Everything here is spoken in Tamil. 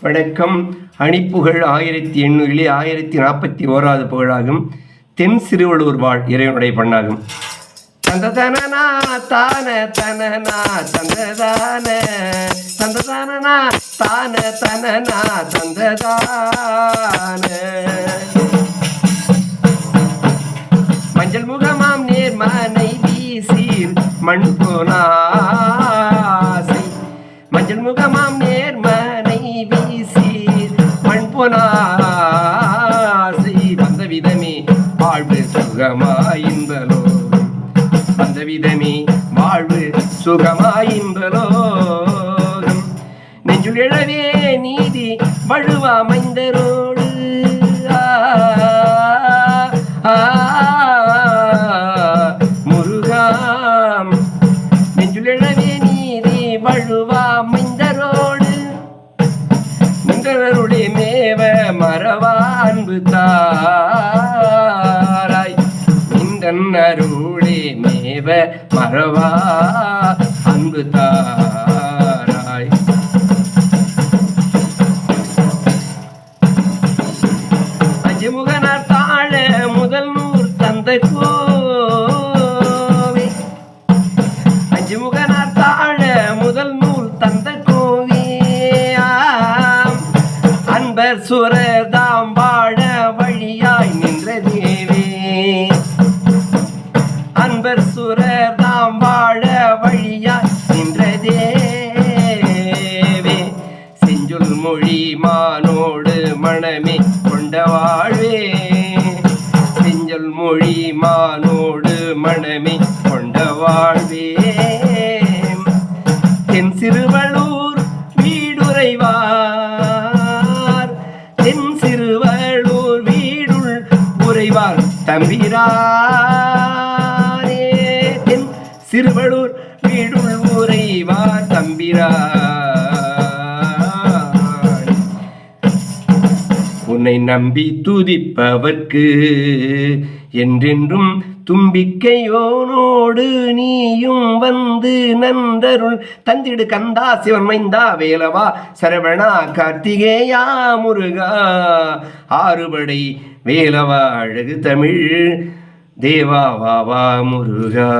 வணக்கம். அணிப்புகழ் ஆயிரத்தி எண்ணூறிலே ஆயிரத்தி நாற்பத்தி ஓராவது புகழாகும். தென் சிறுவள்ளூர் வாழ் இறைவனுடைய பண்ணாகும். தந்ததனா தான தனனா தந்ததான. தந்ததானா தான தனனா தந்ததான. மஞ்சள் முகமாம் நேர்மனை வீசீர் மண் போனாசை மஞ்சள் முகமாம் வாழ்வு சுகமாயின்பலோ அந்த விதமே வாழ்வு சுகமாயின்பலோகம் நெஞ்சுள் எழவே நீதி வழுவாமைந்தரோடு முருகாம் நெஞ்சுள் எழவே நீதி வழுவாமைந்தரோடு நின்றவருடைய மேவ மறவா அன்பு தாராய் கண்ணருளே மேவ மறவா அன்பு தாராய். அஜமுகனார் தாழ முதல் நூர் தந்தை கோவி. அஞ்சுமுகனார் தாழ முதல் நூல் தந்தை கோவி. அன்பர் சுரர் தாம் வாழ வழியாய் மனமோடு மனமே கொண்ட வாழ்வே. செஞ்சல் மொழி மானோடு மனமே கொண்ட வாழ்வே. தென் சிறுவளூர் வீடுரைவார். தென் சிறுவளூர் வீடுள் உறைவார் தம்பிராரே. தென் சிறுவளூர் வீடுள் உறைவார் தம்பிரார் உன்னை நம்பி துதிப்பவர்க்கு என்றென்றும் தும்பிக்கையோனோடு நீயும் வந்து நன்றருள். தந்திடு கந்தா சிவன் மைந்தா வேலவா சரவணா கார்த்திகேயா முருகா. ஆறுபடை வேலவா அழகு தமிழ். தேவா வா வா முருகா.